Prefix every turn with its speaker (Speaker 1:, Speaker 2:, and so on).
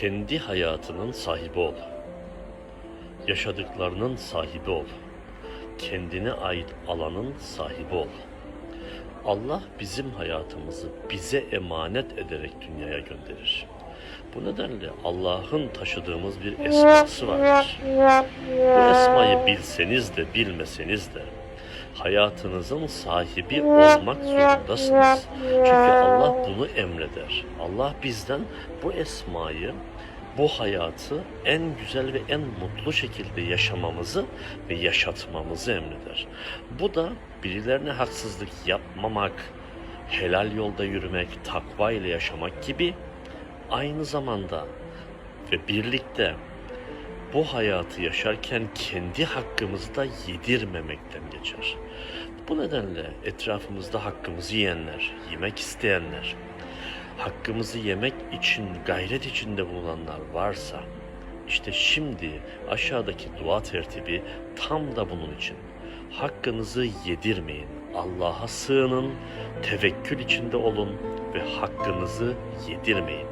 Speaker 1: kendi hayatının sahibi ol. Yaşadıklarının sahibi ol. Kendine ait alanın sahibi ol. Allah bizim hayatımızı bize emanet ederek dünyaya gönderir. Bu nedenle Allah'ın taşıdığımız bir esması vardır. Bu esmayı bilseniz de bilmeseniz de hayatınızın sahibi olmak zorundasınız. Çünkü Allah bunu emreder. Allah bizden bu esmayı, bu hayatı en güzel ve en mutlu şekilde yaşamamızı ve yaşatmamızı emreder. Bu da birilerine haksızlık yapmamak, helal yolda yürümek, takva ile yaşamak gibi aynı zamanda ve birlikte bu hayatı yaşarken kendi hakkımızı da yedirmemekten geçer. Bu nedenle etrafımızda hakkımızı yiyenler, yemek isteyenler, hakkımızı yemek için gayret içinde bulunanlar varsa, işte şimdi aşağıdaki dua tertibi tam da bunun için. Hakkınızı yedirmeyin. Allah'a sığının, tevekkül içinde olun ve hakkınızı yedirmeyin.